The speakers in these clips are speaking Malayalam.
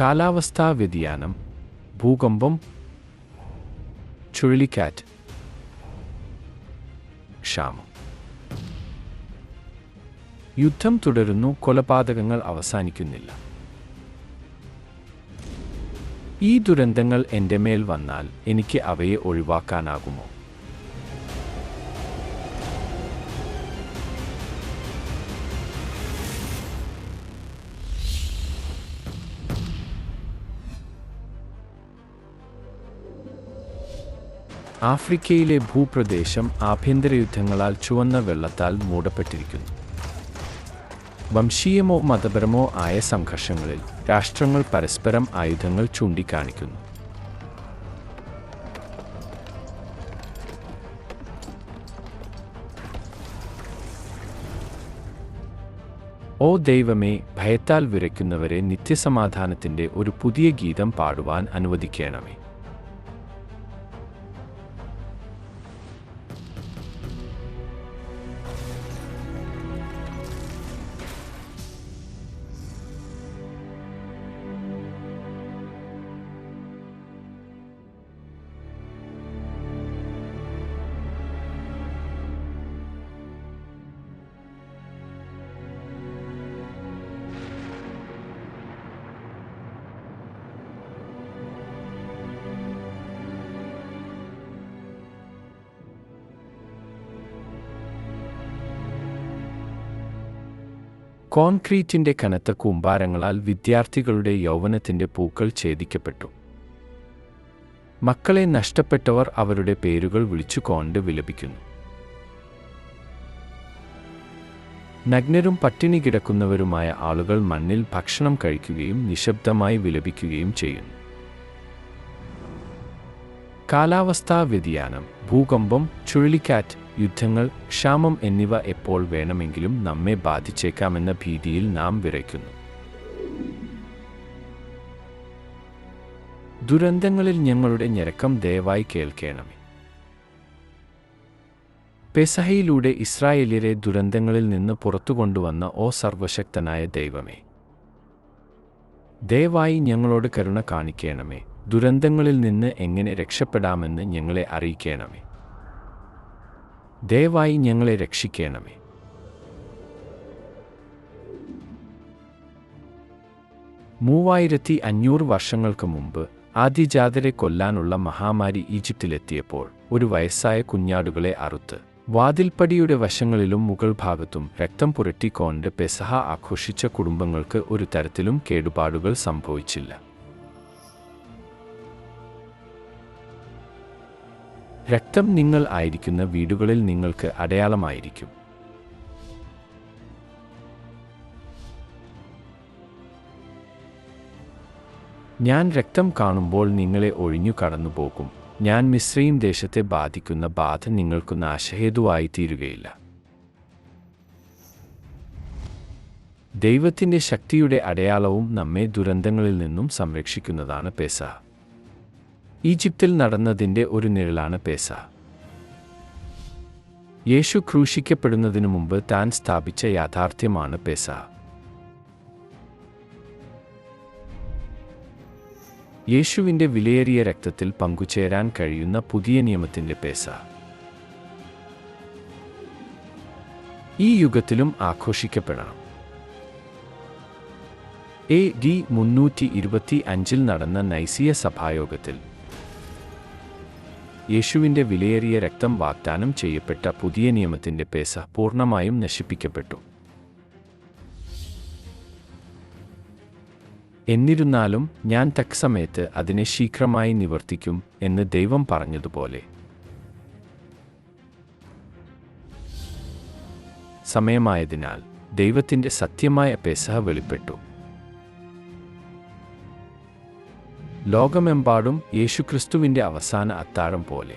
കാലാവസ്ഥാ വ്യതിയാനം ഭൂകമ്പം ചുഴലിക്കാറ്റ് ക്ഷാമം. യുദ്ധം തുടരുന്നു കൊലപാതകങ്ങൾ അവസാനിക്കുന്നില്ല. ഈ ദുരന്തങ്ങൾ എന്റെ മേൽ വന്നാൽ എനിക്ക് അവയെ ഒഴിവാക്കാനാകുമോ? ആഫ്രിക്കയിലെ ഭൂപ്രദേശം ആഭ്യന്തര യുദ്ധങ്ങളാൽ ചുവന്ന വെള്ളത്താൽ മൂടപ്പെട്ടിരിക്കുന്നു. വംശീയമോ മതപരമോ ആയ സംഘർഷങ്ങളിൽ രാഷ്ട്രങ്ങൾ പരസ്പരം ആയുധങ്ങൾ ചൂണ്ടിക്കാണിക്കുന്നു. ഓ ദൈവമേ ഭയത്താൽ വിരയ്ക്കുന്നവരെ നിത്യസമാധാനത്തിന്റെ ഒരു പുതിയ ഗീതം പാടുവാൻ അനുവദിക്കണമേ. കോൺക്രീറ്റിന്റെ കനത്ത കൂമ്പാരങ്ങളാൽ വിദ്യാർത്ഥികളുടെ യൗവനത്തിന്റെ പൂക്കൾ ഛേദിക്കപ്പെട്ടു. മക്കളെ നഷ്ടപ്പെട്ടവർ അവരുടെ പേരുകൾ വിളിച്ചുകൊണ്ട് വിലപിക്കുന്നു. നഗ്നരും പട്ടിണി കിടക്കുന്നവരുമായ ആളുകൾ മണ്ണിൽ ഭക്ഷണം കഴിക്കുകയും നിശബ്ദമായി വിലപിക്കുകയും ചെയ്യുന്നു. കാലാവസ്ഥാ വ്യതിയാനം ഭൂകമ്പം ചുഴലിക്കാറ്റ് യുദ്ധങ്ങൾ ക്ഷാമം എന്നിവ എപ്പോൾ വേണമെങ്കിലും നമ്മെ ബാധിച്ചേക്കാമെന്ന ഭീതിയിൽ നാം വിറയ്ക്കുന്നു. ദുരന്തങ്ങളിൽ ഞങ്ങളുടെ ഞരക്കം ദയവായി കേൾക്കണമേ. പെസഹയിലൂടെ ഇസ്രായേലിയരെ ദുരന്തങ്ങളിൽ നിന്ന് പുറത്തു കൊണ്ടുവന്ന ഓ സർവശക്തനായ ദൈവമേ. ദയവായി ഞങ്ങളോട് കരുണ കാണിക്കണമേ. ദുരന്തങ്ങളിൽ നിന്ന് എങ്ങനെ രക്ഷപ്പെടാമെന്ന് ഞങ്ങളെ അറിയിക്കണമേ. ദയവായി ഞങ്ങളെ രക്ഷിക്കണമേ. മൂവായിരത്തി അഞ്ഞൂറ് വർഷങ്ങൾക്ക് മുമ്പ് ആദിജാതരെ കൊല്ലാനുള്ള മഹാമാരി ഈജിപ്തിലെത്തിയപ്പോൾ ഒരു വയസ്സായ കുഞ്ഞാടുകളെ അറുത്ത് വാതിൽപ്പടിയുടെ വശങ്ങളിലും മുകൾ ഭാഗത്തും രക്തം പുരട്ടിക്കൊണ്ട് പെസഹ ആഘോഷിച്ച കുടുംബങ്ങൾക്ക് ഒരു തരത്തിലും കേടുപാടുകൾ സംഭവിച്ചില്ല. രക്തം നിങ്ങൾ ആയിരിക്കുന്ന വീടുകളിൽ നിങ്ങൾക്ക് അടയാളമായിരിക്കും. ഞാൻ രക്തം കാണുമ്പോൾ നിങ്ങളെ ഒഴിഞ്ഞു കടന്നുപോകും. ഞാൻ മിശ്രയും ദേശത്തെ ബാധിക്കുന്ന ബാധ നിങ്ങൾക്ക് നാശഹേതുവായി തീരുകയില്ല. ദൈവത്തിന്റെ ശക്തിയുടെ അടയാളവും നമ്മെ ദുരന്തങ്ങളിൽ നിന്നും സംരക്ഷിക്കുന്നതാണ് പേസ ഈജിപ്തിൽ നടന്നതിന്റെ ഒരു നിഴലാണ് പേസ. യേശു ക്രൂശിക്കപ്പെടുന്നതിനു മുമ്പ് താൻ സ്ഥാപിച്ച യാഥാർത്ഥ്യമാണ് പേസ. യേശുവിന്റെ വിലയേറിയ രക്തത്തിൽ പങ്കുചേരാൻ കഴിയുന്ന പുതിയ നിയമത്തിന്റെ പേസ. ഈ യുഗത്തിലും ആഘോഷിക്കപ്പെടണം. എ ഡി മുന്നൂറ്റി ഇരുപത്തി അഞ്ചിൽ നടന്ന നൈസിയ സഭായോഗത്തിൽ യേശുവിന്റെ വിലയേറിയ രക്തം വാഗ്ദാനം ചെയ്യപ്പെട്ട പുതിയ നിയമത്തിന്റെ പേസ പൂർണമായും നശിപ്പിക്കപ്പെട്ടു. എന്നിരുന്നാലും ഞാൻ തക്സമയത്ത് അതിനെ ശീഘ്രമായി നിവർത്തിക്കും എന്ന് ദൈവം പറഞ്ഞതുപോലെ. സമയമായതിനാൽ ദൈവത്തിന്റെ സത്യമായ പെസഹ വെളിപ്പെട്ടു. ലോകമെമ്പാടും യേശുക്രിസ്തുവിന്റെ അവസാന അത്താഴം പോലെ.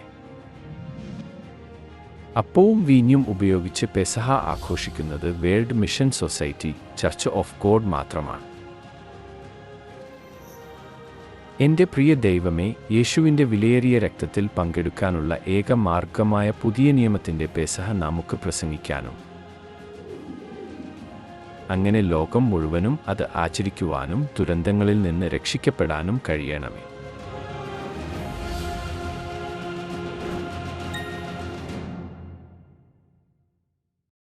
അപ്പവും വീഞ്ഞും ഉപയോഗിച്ച് പെസഹ ആഘോഷിക്കുന്നത് world mission society church of God മാത്രമാണ്. എന്റെ പ്രിയ ദൈവമേ യേശുവിന്റെ വിലയേറിയ രക്തത്തിൽ പങ്കെടുക്കാനുള്ള ഏക മാർഗമായ പുതിയ നിയമത്തിന്റെ പെസഹ നമുക്ക് പ്രസംഗിക്കാനും അങ്ങനെ ലോകം മുഴുവനും അത് ആചരിക്കുവാനും ദുരന്തങ്ങളിൽ നിന്ന് രക്ഷിക്കപ്പെടാനും കഴിയണമേ.